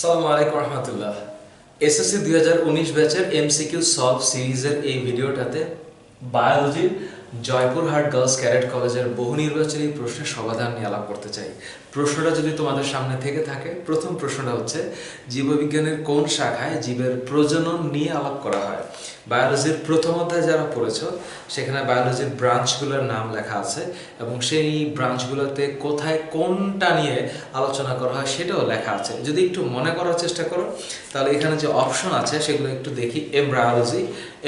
সালামু আলাইকুম রহমতুল্লাহ। এসএসসি দুই হাজার উনিশ ব্যাচের এমসিকিউ সলভ সিরিজের এই ভিডিওটাতে বায়োলজির জয়পুরহাট গার্লস ক্যারেট কলেজের বহু নির্বাচনী প্রশ্নের সমাধান নিয়ে আলাপ করতে চাই। প্রশ্নটা যদি তোমাদের সামনে থেকে থাকে, প্রথম প্রশ্নটা হচ্ছে, জীববিজ্ঞানের কোন শাখায় জীবের প্রজনন নিয়ে আলাপ করা হয়? বায়োলজির প্রথম অধ্যায় যারা পড়েছ, সেখানে বায়োলজির ব্রাঞ্চগুলোর নাম লেখা আছে এবং সেই ব্রাঞ্চগুলোতে কোথায় কোনটা নিয়ে আলোচনা করা হয় সেটাও লেখা আছে। যদি একটু মনে করার চেষ্টা করো, তাহলে এখানে যে অপশন আছে সেগুলো একটু দেখি। এমব্রায়োলজি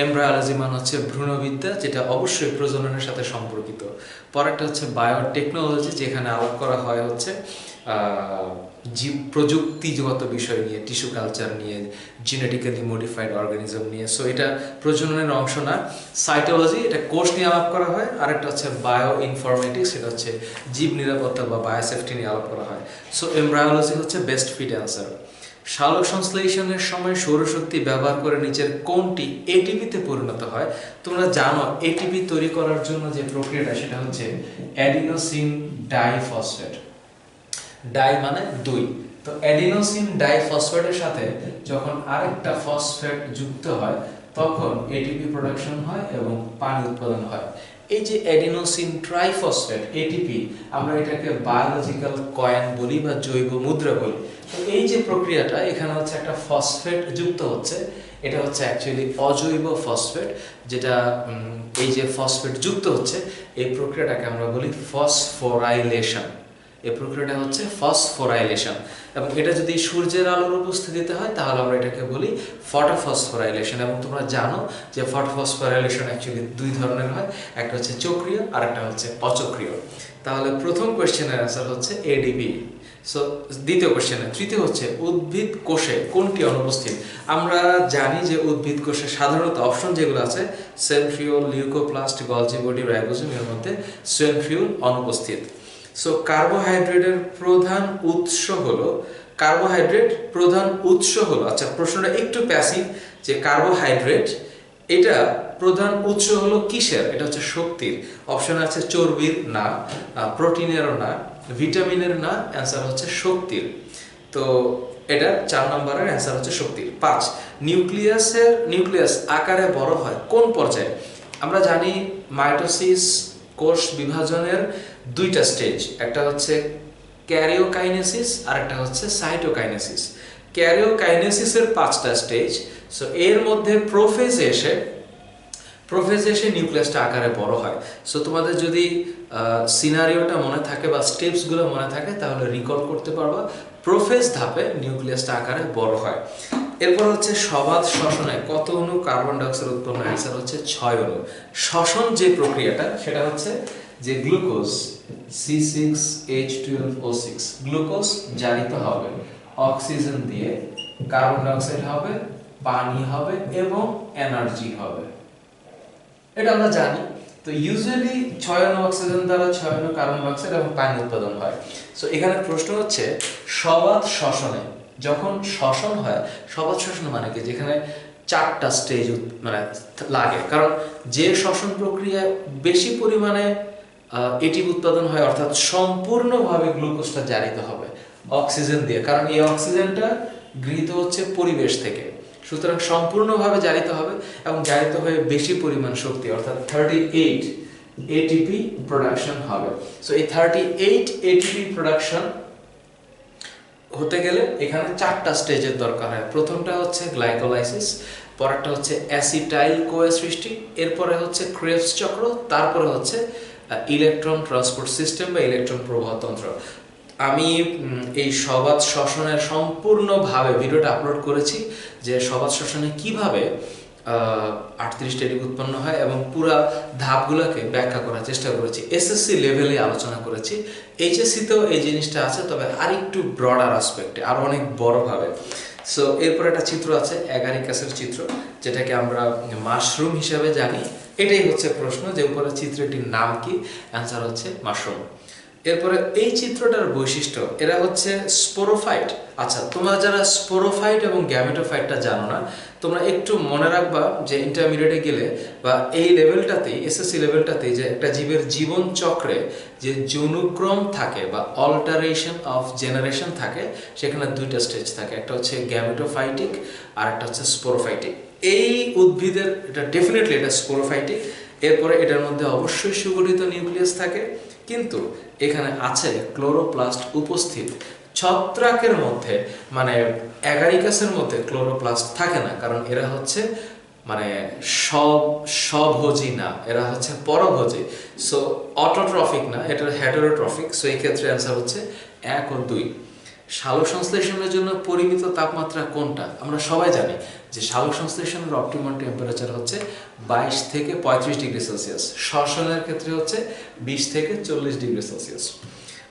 এমব্রায়োলজি মানে হচ্ছে ভ্রূণবিদ্যা, যেটা অবশ্যই প্রজননের সাথে সম্পর্কিত। পরেরটা হচ্ছে বায়োটেকনোলজি যেখানে আলাপ করা হয় হচ্ছে জীব প্রযুক্তিগত বিষয় নিয়ে টিস্যু কালচার নিয়ে জেনেটিক্যালি মডিফাইড অর্গানিজম নিয়ে। সো এটা প্রজননের অংশ না। সাইটোলজি এটা কোষ নিয়ে আলাপ করা হয়। আর একটা হচ্ছে বায়ো ইনফরমেটিক্স সেটা হচ্ছে জীব নিরাপত্তা বা বায়োসেফটি নিয়ে আলাপ করা হয়। সো এমব্রায়োলজি হচ্ছে বেস্ট ফিট অ্যান্সার সালোক সংশ্লেষণের সময় সৌরশক্তি ব্যবহার করে নিচের কোনটি এটিপিতে পরিণত হয়। তোমরা জানো এটিপি তৈরি করার জন্য যে প্রক্রিয়াটা, সেটা হচ্ছে অ্যাডিনোসিন ডাইফসফেট ডাই মানে দুই। তো অ্যাডিনোসিন ডাইফসফেটের সাথে যখন আরেকটা ফসফেট যুক্ত হয়, তখন এটিপি প্রোডাকশন হয় এবং পানি উৎপাদন হয়। এই যে অ্যাডিনোসিন ট্রাইফসফেট এটিপি আমরা এটাকে বায়োলজিক্যাল কয়েন বলি বা জৈব মুদ্রা বলি। তো এই যে প্রক্রিয়াটা, এখানে হচ্ছে একটা ফসফেট যুক্ত হচ্ছে। এটা হচ্ছে অ্যাকচুয়ালি অজৈব ফসফেট যেটা এই যে ফসফেট যুক্ত হচ্ছে, এই প্রক্রিয়াটাকে আমরা বলি ফসফোরাইলেশন এই প্রক্রিয়াটা হচ্ছে ফসফোরাইলেশন। এবং এটা যদি সূর্যের আলোর উপস্থিতিতে হয়, তাহলে আমরা এটাকে বলি ফটোফসফোরাইলেশন। এবং তোমরা জানো যে ফটোফসফোরাইলেশন অ্যাকচুয়ালি দুই ধরনের হয়, একটা হচ্ছে চক্রীয় আর একটা হচ্ছে অচক্রীয়। তাহলে প্রথম কোয়েশ্চেনের অ্যান্সার হচ্ছে এডিবি সো দ্বিতীয় কোশ্চেনে তৃতীয় হচ্ছে উদ্ভিদ কোষে কোনটি অনুপস্থিত? আমরা জানি যে উদ্ভিদ কোষে সাধারণত অপশন যেগুলো আছে সেন্ট্রিওল লিউকোপ্লাস্ট গলজি বডি এর মধ্যে সেন্ট্রিওল অনুপস্থিত। সো কার্বোহাইড্রেটের প্রধান উৎস হলো কার্বোহাইড্রেট প্রধান উৎস হলো আচ্ছা প্রশ্নটা একটু প্যাসিভ যে কার্বোহাইড্রেট এটা প্রধান উৎস হলো কিসের? এটা হচ্ছে শক্তির। অপশন আছে চর্বির না প্রোটিনেরও না, ভিটামিনের না অ্যান্সার হচ্ছে শক্তির। তো এটা চার নম্বরের অ্যান্সার হচ্ছে শক্তির। পাঁচ, নিউক্লিয়াসের, নিউক্লিয়াস আকারে বড় হয় কোন পর্যায়ে? আমরা জানি মাইটোসিস কোষ বিভাজনের দুইটা স্টেজ একটা হচ্ছে ক্যারিওকাইনেসিস আর একটা হচ্ছে সাইটোকাইনেসিস ক্যারিওকাইনেসিসের পাঁচটা স্টেজ সো এর মধ্যে প্রোফেজ এসে প্রোফেজ এসে নিউক্লিয়াসটা আকারে বড় হয়। সো তোমাদের যদি সিনারিওটা মনে থাকে বা স্টেপসগুলো মনে থাকে, তাহলে রিকল করতে পারবা। প্রোফেজ ধাপে নিউক্লিয়াসটা আকারে বড় হয়। এরপর হচ্ছে সবাদ শ্বসনে কত অণু কার্বন ডাইঅক্সাইড উৎপন্ন অ্যান্সার হচ্ছে ছয় অণু শ্বসন যে প্রক্রিয়াটা, সেটা হচ্ছে যে glucose C six H twelve O six glucose জারিত হবে। অক্সিজেন দিয়ে কার্বন ডাইঅক্সাইড হবে, পানি হবে এবং এনার্জি হবে। এটা আমরা জানি। তো ইউজুয়ালি ছয় অণু অক্সিজেন দ্বারা ছয় অণু কার্বন ডাইঅক্সাইড এবং পানি উৎপাদন হয়। সো এখানে প্রশ্ন হচ্ছে সবাদ শ্বসনে যখন শ্বসন হয় সবাদ শ্বসন মানে কি? যেখানে চারটা স্টেজ মানে লাগে। কারণ যে শ্বসন প্রক্রিয়ায় বেশি পরিমাণে এটি উৎপাদন হয় অর্থাৎ সম্পূর্ণভাবে গ্লুকোজটা জারিত হবে অক্সিজেন দিয়ে। কারণ এই অক্সিজেনটা গৃহীত হচ্ছে পরিবেশ থেকে। সুতরাং সম্পূর্ণভাবে জারিত হবে এবং জারিত হয়ে বেশি পরিমাণ শক্তি, অর্থাৎ থার্টি এইট এটিপি প্রোডাকশন হবে। সো এই থার্টি এইট এটিপি প্রোডাকশন হতে গেলে এখানে চারটা স্টেজের দরকার হয়। প্রথমটা হচ্ছে গ্লাইকোলাইসিস পরেরটা হচ্ছে অ্যাসিটাইল কোয়ে সৃষ্টি, এরপরে হচ্ছে ক্রেবস চক্র, তারপরে হচ্ছে ইলেকট্রন ট্রান্সপোর্ট সিস্টেম বা ইলেকট্রন প্রবাহতন্ত্র আমি এই সবাদ শ্বসনের সম্পূর্ণভাবে ভিডিওটা আপলোড করেছি যে সবাদ শ্বসনে কীভাবে আটত্রিশটা এটি উৎপন্ন হয় এবং পুরা ধাপগুলোকে ব্যাখ্যা করার চেষ্টা করেছি। এসএসসি লেভেলে আলোচনা করেছি। এইচএসসিতেও এই জিনিসটা আছে, তবে আরেকটু ব্রডার আসপেক্টে আরও অনেক বড়ভাবে। সো এরপর একটা চিত্র আছে অ্যাগারিকাসের চিত্র, যেটাকে আমরা মাশরুম হিসাবে জানি। এটাই হচ্ছে প্রশ্ন যে উপরে চিত্রটির নাম কি? অ্যান্সার হচ্ছে মাশরুম। এরপরে এই চিত্রটার বৈশিষ্ট্য, এরা হচ্ছে স্পোরোফাইট আচ্ছা তোমরা যারা স্পোরোফাইট এবং গ্যামেটোফাইটটা জানো না, তোমরা একটু মনে রাখবা যে ইন্টারমিডিয়েটে গেলে বা এই লেভেলটাতেই এসএসসি লেভেলটাতেই যে একটা জীবের জীবন চক্রে যে যৌনুক্রম থাকে বা অল্টারেশন অফ জেনারেশন থাকে, সেখানে দুইটা স্টেজ থাকে। একটা হচ্ছে গ্যামেটোফাইটিক আর একটা হচ্ছে স্পোরোফাইটিক এই উদ্ভিদের, এটা ডেফিনেটলি এটা স্পোরোফাইটিক এরপরে এটার মধ্যে অবশ্যই সুগঠিত নিউক্লিয়াস থাকে। কিন্তু এখানে আছে ক্লোরোপ্লাস্ট উপস্থিত। ছত্রাকের মধ্যে মানে অ্যাগারিকাসের মধ্যে ক্লোরোপ্লাস্ট থাকে না, কারণ এরা হচ্ছে মানে সব স্বভোজী না, এরা হচ্ছে পরভোজী। সো অটোট্রফিক না এটা হেটারোট্রফিক সো এই ক্ষেত্রে অ্যান্সার হচ্ছে এক ও দুই। সালোক সংশ্লেষণের জন্য পরিমিত তাপমাত্রা কোনটা? আমরা সবাই জানি যে সালোক সংশ্লেষণের অপটিমাম টেম্পারেচার হচ্ছে বাইশ থেকে পঁয়ত্রিশ ডিগ্রি সেলসিয়াস। শ্বসনের ক্ষেত্রে হচ্ছে বিশ থেকে চল্লিশ ডিগ্রি সেলসিয়াস।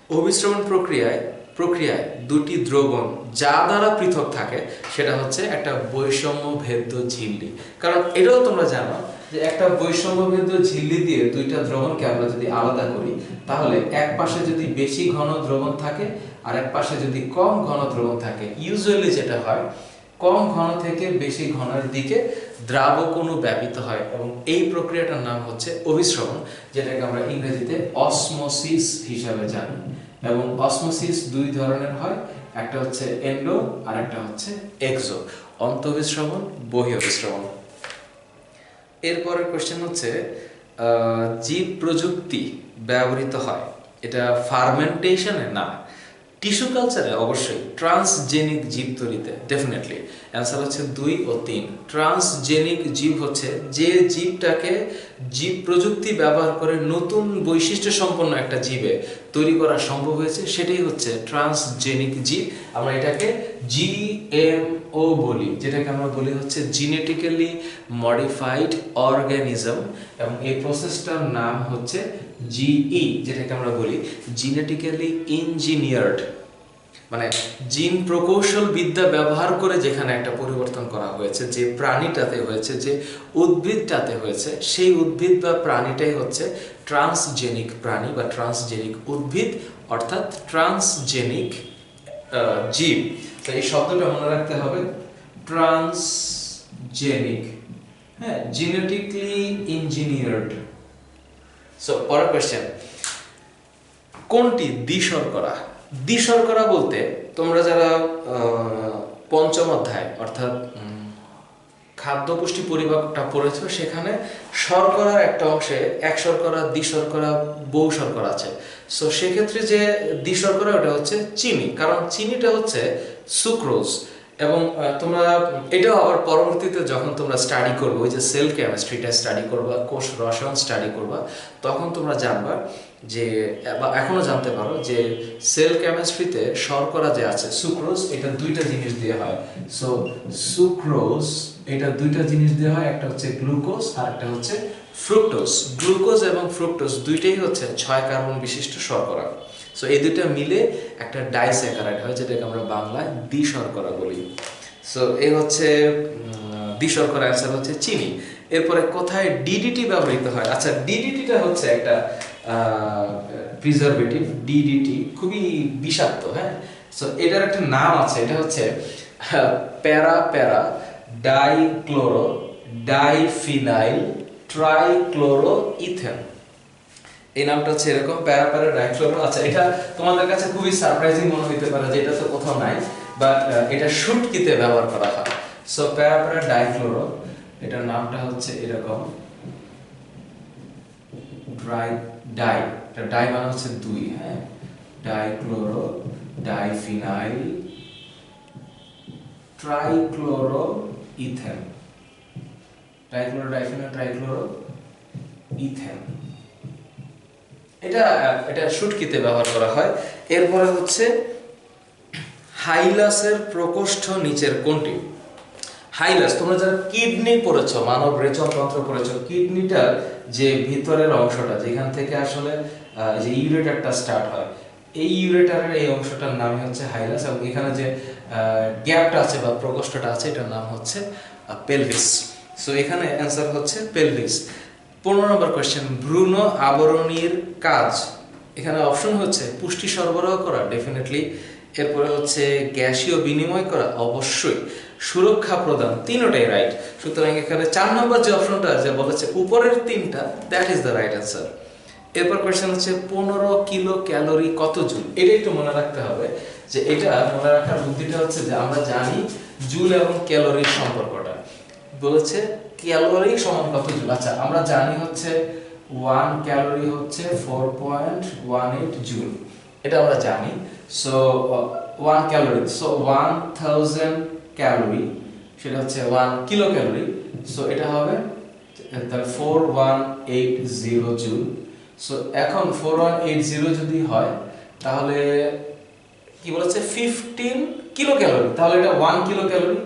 অভিশ্রবণ প্রক্রিয়ায় প্রক্রিয়ায় দুটি দ্রবণ যা দ্বারা পৃথক থাকে, সেটা হচ্ছে একটা বৈষম্য ভেদ্য ঝিল্লি। কারণ এটাও তোমরা জানো যে একটা বৈষম্য ভেদ্য ঝিল্লি দিয়ে দুইটা দ্রবণকে আমরা যদি আলাদা করি, তাহলে এক পাশে যদি বেশি ঘন দ্রবণ থাকে আর এক পাশে যদি কম ঘন দ্রবণ থাকে, ইউজুয়ালি যেটা হয়, কম ঘন থেকে বেশি ঘনের দিকে দ্রাবকণু ব্যাপিত হয় এবং এই প্রক্রিয়াটার নাম হচ্ছে অভিশ্রবণ যেটাকে আমরা ইংরেজিতে অসমোসিস হিসাবে জানি। এবং অসমোসিস দুই ধরনের হয়, একটা হচ্ছে এন্ডো আর একটা হচ্ছে এক্সো অন্তঃবিশ্রবণ বহি অভিশ্রবণ এরপরের কোশ্চেন হচ্ছে জীব প্রযুক্তি ব্যবহৃত হয়, এটা ফার্মেন্টেশনে না টিস্যু কালচারে অবশ্যই ট্রান্সজেনিক জীব তৈরিতে ডেফিনেটলি অ্যান্সার হচ্ছে দুই ও তিন ট্রান্সজেনিক জীব হচ্ছে যে জীবটাকে জীব প্রযুক্তি ব্যবহার করে নতুন বৈশিষ্ট্য সম্পন্ন একটা জীবে তৈরি করা সম্ভব হয়েছে, সেটাই হচ্ছে ট্রান্সজেনিক জীব, আমরা এটাকে জিএমও বলি, যেটাকে আমরা বলি হচ্ছে জিনেটিক্যালি মডিফাইড অর্গানিজম এবং এই প্রসেসটার নাম হচ্ছে জিই যেটাকে আমরা বলি জিনেটিক্যালি ইঞ্জিনিয়ার্ড মানে জিন প্রকৌশল বিদ্যা ব্যবহার করে যেখানে একটা পরিবর্তন করা হয়েছে, যে প্রাণীটাতে হয়েছে, যে উদ্ভিদটাতে হয়েছে, সেই উদ্ভিদ বা প্রাণীটাই হচ্ছে ট্রান্সজেনিক প্রাণী বা ট্রান্সজেনিক উদ্ভিদ, অর্থাৎ ট্রান্সজেনিক জীব। তো এই শব্দটা মনে রাখতে হবে ট্রান্সজেনিক হ্যাঁ জেনেটিকলি ইঞ্জিনিয়ার্ড সো পরের কোয়েশ্চেন কোনটি দ্বিশর্করা? দ্বিশর্করা বলতে তোমরা যারা পঞ্চম অধ্যায়, অর্থাৎ খাদ্য পুষ্টি পরিভাগটা পড়েছো, সেখানে শর্করার একটা অংশে এক শর্করা, দ্বিশর্করা, বহু শর্করা আছে। সো সেক্ষেত্রে যে দ্বিশর্করা, ওটা হচ্ছে চিনি। কারণ চিনিটা হচ্ছে সুক্রোজ এবং তোমরা, এটাও আবার পরবর্তীতে যখন তোমরা স্টাডি করবে, ওই যে সেল কেমিস্ট্রিটা স্টাডি করবা, কোষ রসায়ন স্টাডি করবা, তখন তোমরা জানবা যে, বা এখনও জানতে পারো যে সেল কেমিস্ট্রিতে শর্করা যে আছে সুক্রোজ এটা দুইটা জিনিস দিয়ে হয়। সো সুক্রোজ এটা দুইটা জিনিস দিয়ে হয়, একটা হচ্ছে গ্লুকোজ আর একটা হচ্ছে ফ্রুক্টোজ গ্লুকোজ এবং ফ্রুক্টোজ দুইটাই হচ্ছে ছয় কার্বন বিশিষ্ট শর্করা। সো এই দুইটা মিলে একটা ডাইস্যাকারাইড হয়, যেটাকে আমরা বাংলায় দ্বিশর্করা বলি। সো এই হচ্ছে দ্বিশর্করা অ্যান্সার হচ্ছে চিনি। এরপরে কোথায় ডিডিটি ব্যবহৃত হয়? আচ্ছা ডিডিটিটা হচ্ছে একটা প্রিজারভেটিভ ডিডিটি খুবই বিষাক্ত হ্যাঁ? সো এটার একটা নাম আছে, এটা হচ্ছে প্যারা প্যারা ডাইক্লোরো, ডাইফিনাইল ট্রাইক্লোরো ইথেন এই নামটা হচ্ছে এরকম প্যারা প্যারা ডাইক্লোরো আচ্ছা এটা তোমাদের কাছে খুবই সারপ্রাইজিং মনে হতে পারে যে এটা তো কোথাও নাই বাট এটা শুটকিতে ব্যবহার করা হয়। সো প্যারা প্যারা ডাইক্লোরো এটার নামটা হচ্ছে এরকম। ড্রাই ডাই এটা ডাই মানে হচ্ছে দুই হ্যাঁ? Dichloro diphenyl trichloro ethane trichloro diphenyl trichloro ethane এটা এটা শুটকিতে ব্যবহার করা হয়। এরপরে হচ্ছে হাইলাসের প্রকোষ্ঠ নিচের কোনটি? হাইলাস, তোমরা যারা কিডনি পড়েছো, মানব রেচনতন্ত্র পড়েছো, কিডনিটার যে ভিতরের অংশটা, যেখান থেকে আসলে যে ইউরেটারটা স্টার্ট হয়, এই ইউরেটারের এই অংশটার নাম হচ্ছে হাইলাস এবং এখানে যে গ্যাপটা আছে বা প্রকোষ্ঠটা আছে, এটার নাম হচ্ছে পেলভিস। সো এখানে অ্যান্সার হচ্ছে পেলভিস। পনেরো নম্বর কোয়েশ্চেন ভ্রূণ আবরণীর কাজ। এখানে অপশন হচ্ছে পুষ্টি সরবরাহ করা ডেফিনেটলি এরপরে হচ্ছে গ্যাসীয় বিনিময় করা, অবশ্যই। সুরক্ষা প্রদান, তিনটাই রাইট সুতরাং এখানে চার নম্বর যে অপশনটা যে বলেছে, উপরের তিনটা that is the right answer এরপর কোয়েশ্চেন হচ্ছে পনেরো কিলো ক্যালোরি কত জুল? এটা একটু মনে রাখতে হবে যে এটা মনে রাখার বুদ্ধিটা হচ্ছে যে আমরা জানি জুল এবং ক্যালোরির সম্পর্কটা। বলেছে ক্যালোরি সমান কত জুল? আচ্ছা আমরা জানি হচ্ছে ওয়ান ক্যালোরি হচ্ছে four point one eight joule. এটা আমরা জানি। So one calorie so one thousand calorie সেটা হচ্ছে ওয়ান কিলো ক্যালোরি সো এটা হবে, তাহলে four one eight zero joule. So এখন ফোর ওয়ান এইট জিরো যদি হয়, তাহলে কি বলেছে? ফিফটিন কিলো ক্যালোরি তাহলে এটা one kilo calorie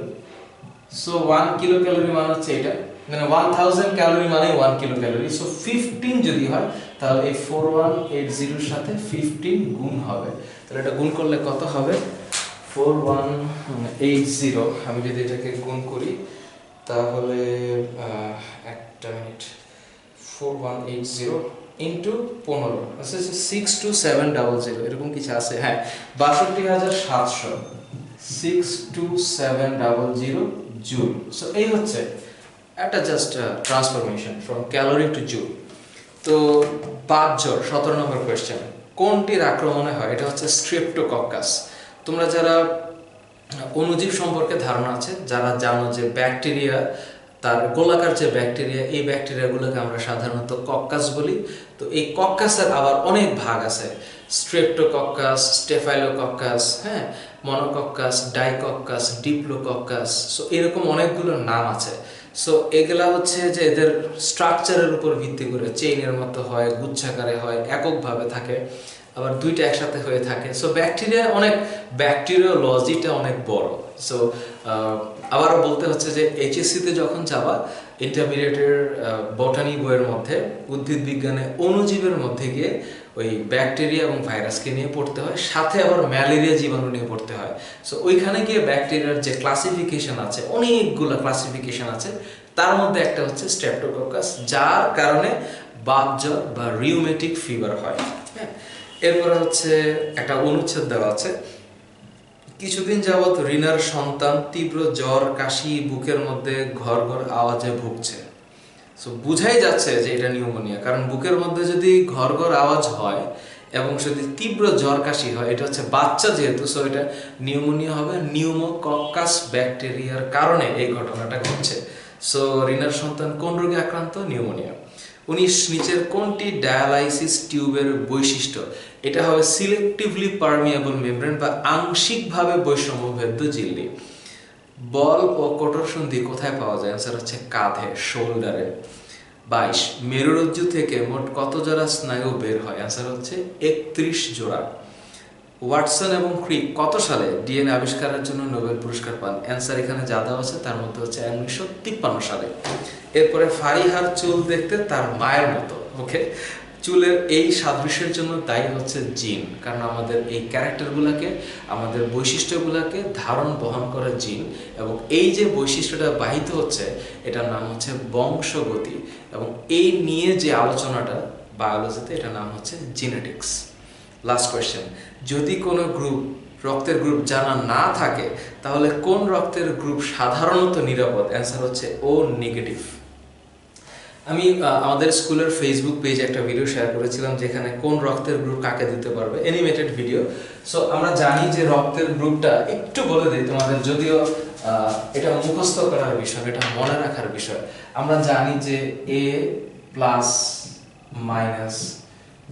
so one kilo calorie মানে হচ্ছে এটা। মানে ওয়ান থাউজেন্ড ক্যালোরি মানে one kilo calorie so fifteen যদি হয়, তাহলে এই ফোর ওয়ান এইট জিরোর সাথে ফিফটিন গুণ হবে। তাহলে এটা গুণ করলে কত হবে? ফোর ওয়ান এইট জিরো আমি যদি এটাকে গুণ করি, তাহলে একটা minute. Four one eight zero into পনেরো। আচ্ছা six two seven double zero এরকম কিছু আছে হ্যাঁ। বাষট্টি হাজার সাতশো। Six two seven double zero joule so এই হচ্ছে একটা just transformation from calorie to joule তো বাতজ্বর সতেরো নম্বর কোয়েশ্চেন কোনটির আক্রমণে হয়? এটা হচ্ছে স্ট্রেপ্টোকক্কাস তোমরা যারা অণুজীব সম্পর্কে ধারণা আছে, যারা জানো যে ব্যাকটেরিয়া তার গোলাকার যে ব্যাকটেরিয়া এই ব্যাকটেরিয়াগুলোকে আমরা সাধারণত কক্কাস বলি। তো, এই কক্কাসের আবার অনেক ভাগ আছে। স্ট্রেপ্টোকক্কাস স্টেফাইলোকক্কাস হ্যাঁ মনোকক্কাস ডাইকক্কাস ডিপ্লোকক্কাস সো এরকম অনেকগুলো নাম আছে। সো এগুলা হচ্ছে যে এদের স্ট্রাকচারের উপর ভিত্তি করে চেইনের মতো হয় গুচ্ছাকারে হয়, এককভাবে থাকে, আবার দুইটা একসাথে হয়ে থাকে। সো ব্যাকটেরিয়া অনেক ব্যাকটেরিওলজিটা অনেক বড়। সো আবারও বলতে হচ্ছে যে এইচএসসিতে যখন যাবা ইন্টারমিডিয়েটের বটানি বইয়ের মধ্যে, উদ্ভিদ বিজ্ঞানে অণুজীবের মধ্যে গিয়ে ওই ব্যাকটেরিয়া এবং ভাইরাসকে নিয়ে পড়তে হয়, সাথে আবার ম্যালেরিয়া জীবাণু নিয়ে পড়তে হয়। সো ওইখানে গিয়ে ব্যাকটেরিয়ার যে ক্লাসিফিকেশন আছে, অনেকগুলো ক্লাসিফিকেশন আছে, তার মধ্যে একটা হচ্ছে স্ট্রেপ্টোকক্কাস যার কারণে বাতজ্বর বা রিউমেটিক ফিভার হয়। হ্যাঁ এরপরে হচ্ছে একটা অনুচ্ছেদ দেওয়া আছে। কিছুদিন যাবৎ রিনার সন্তান তীব্র জ্বর, কাশি, বুকের মধ্যে ঘর ঘর আওয়াজে ভুগছে। সো বুঝাই যাচ্ছে যে এটা নিউমোনিয়া। কারণ বুকের মধ্যে যদি ঘর ঘর আওয়াজ হয় এবং যদি তীব্র জ্বর কাশি হয়, এটা হচ্ছে বাচ্চা যেহেতু সো এটা নিউমোনিয়া হবে নিউমোকক্কাস ব্যাকটেরিয়ার কারণে এই ঘটনাটা ঘটছে। সো রিনার সন্তান কোন রোগে আক্রান্ত? নিউমোনিয়া। উনিশ নিচের কোনটি ডায়ালাইসিস টিউবের বৈশিষ্ট্য? এটা হবে সিলেক্টিভলি পারমিয়েবল মেমব্রেন বা আংশিকভাবে বৈষম্যভেদ্য ঝিল্লি বল ও কঠোর সন্ধি কোথায় পাওয়া যায়? অ্যান্সার হচ্ছে কাঁধে শোল্ডারে বাইশ, মেরুরজ্জু থেকে মোট কত জোড়া স্নায়ু বের হয়? অ্যান্সার হচ্ছে একত্রিশ জোড়া। ওয়াটসন এবং ক্রিক কত সালে ডিএনএ আবিষ্কারের জন্য নোবেল পুরস্কার পান? অ্যান্সার এখানে যা দেওয়া আছে তার মধ্যে হচ্ছে উনিশশো তিপ্পান্ন সালে। এরপরে ফারিহার চুল দেখতে তার মায়ের মতো ওকে চুলের এই সাদৃশ্যের জন্য দায়ী হচ্ছে জিন, কারণ আমাদের এই ক্যারেক্টারগুলোকে, আমাদের বৈশিষ্ট্যগুলোকে ধারণ বহন করে জিন এবং এই যে বৈশিষ্ট্যটা বাহিত হচ্ছে, এটার নাম হচ্ছে বংশগতি এবং এই নিয়ে যে আলোচনাটা বায়োলজিতে এটার নাম হচ্ছে জিনেটিক্স লাস্ট কোয়েশ্চেন যদি কোনো গ্রুপ রক্তের গ্রুপ জানা না থাকে, তাহলে কোন রক্তের গ্রুপ সাধারণত নিরাপদ? অ্যান্সার হচ্ছে ও নেগেটিভ আমি আমাদের স্কুলের ফেসবুক পেজে একটা ভিডিও শেয়ার করেছিলাম যেখানে কোন রক্তের গ্রুপ কাকে দিতে পারবে অ্যানিমেটেড ভিডিও সো আমরা জানি যে রক্তের গ্রুপটা একটু বলে দিই তোমাদের, যদিও এটা মুখস্থ করার বিষয়, এটা মনে রাখার বিষয়। আমরা জানি যে A plus minus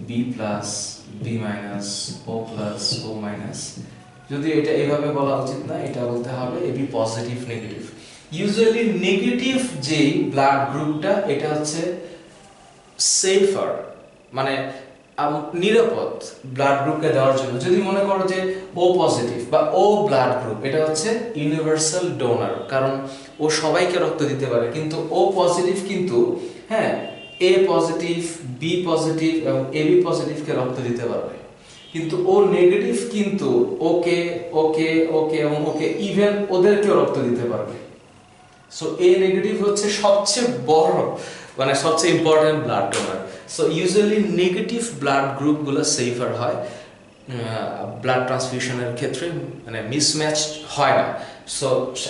B plus B minus O plus O minus যদি এটা এইভাবে বলা উচিত না, এটা বলতে হবে AB positive negative usually negative যে ব্লাড গ্রুপটা এটা হচ্ছে সেফার মানে নিরাপদ ব্লাড গ্রুপকে দেওয়ার জন্য। যদি মনে করো যে ও পজিটিভ বা ও ব্লাড গ্রুপ এটা হচ্ছে ইউনিভার্সাল ডোনার কারণ ও সবাইকে রক্ত দিতে পারে। কিন্তু ও পজিটিভ কিন্তু হ্যাঁ এ পজিটিভ বি পজিটিভ এবং এ বি পজিটিভকে রক্ত দিতে পারবে। কিন্তু ও নেগেটিভ কিন্তু ওকে ওকে ওকে এবং ওকে ইভেন ওদেরকেও রক্ত দিতে পারবে। সো এ নেগেটিভ হচ্ছে সবচেয়ে বড় মানে সবচেয়ে important blood donor so usually negative blood গ্রুপগুলো safer হয় ব্লাড ট্রান্সফিউশনের ক্ষেত্রে মানে মিসম্যাচ হয় না। সো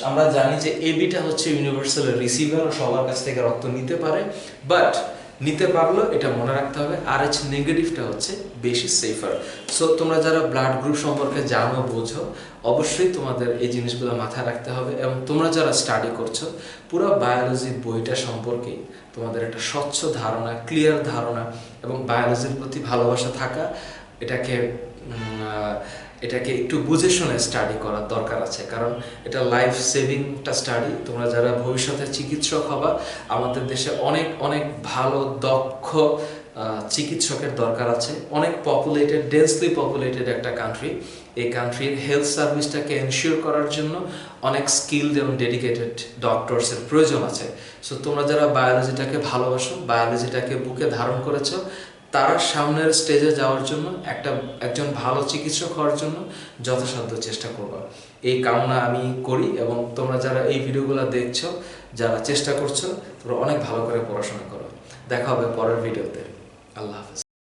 আমরা জানি যে এবিটা হচ্ছে ইউনিভার্সাল রিসিভার সবার কাছ থেকে রক্ত নিতে পারে বাট নিতে পারলেও এটা মনে রাখতে হবে। আর এইচ নেগেটিভটা হচ্ছে বেশি সেফার সো তোমরা যারা ব্লাড গ্রুপ সম্পর্কে জানো, বোঝো, অবশ্যই তোমাদের এই জিনিসগুলো মাথায় রাখতে হবে এবং তোমরা যারা স্টাডি করছ, পুরো বায়োলজি বইটা সম্পর্কে তোমাদের একটা স্বচ্ছ ধারণা ক্লিয়ার ধারণা এবং বায়োলজির প্রতি ভালোবাসা থাকা, এটাকে এটাকে একটু বুঝে শুনে স্টাডি করার দরকার আছে। কারণ এটা লাইফ সেভিংটা স্টাডি তোমরা যারা ভবিষ্যতে চিকিৎসক হবা, আমাদের দেশে অনেক অনেক ভালো, দক্ষ চিকিৎসকের দরকার আছে। অনেক পপুলেটেড ডেন্সলি পপুলেটেড একটা কান্ট্রি এই কান্ট্রির হেলথ সার্ভিসটাকে এনশিওর করার জন্য অনেক স্কিলড এবং ডেডিকেটেড ডক্টরসের প্রয়োজন আছে। সো তোমরা যারা বায়োলজিটাকে ভালোবাসো বায়োলজিটাকে বুকে ধারণ করেছ তারা সামনের স্টেজে যাওয়ার জন্য একটা, একজন ভালো চিকিৎসক হওয়ার জন্য যথাসাধ্য চেষ্টা করবা। এই কামনা আমি করি এবং তোমরা যারা এই ভিডিওগুলো দেখছ, যারা চেষ্টা করছ, তোমরা অনেক ভালো করে পড়াশোনা করো। দেখা হবে পরের ভিডিওতে। আল্লাহ হাফেজ।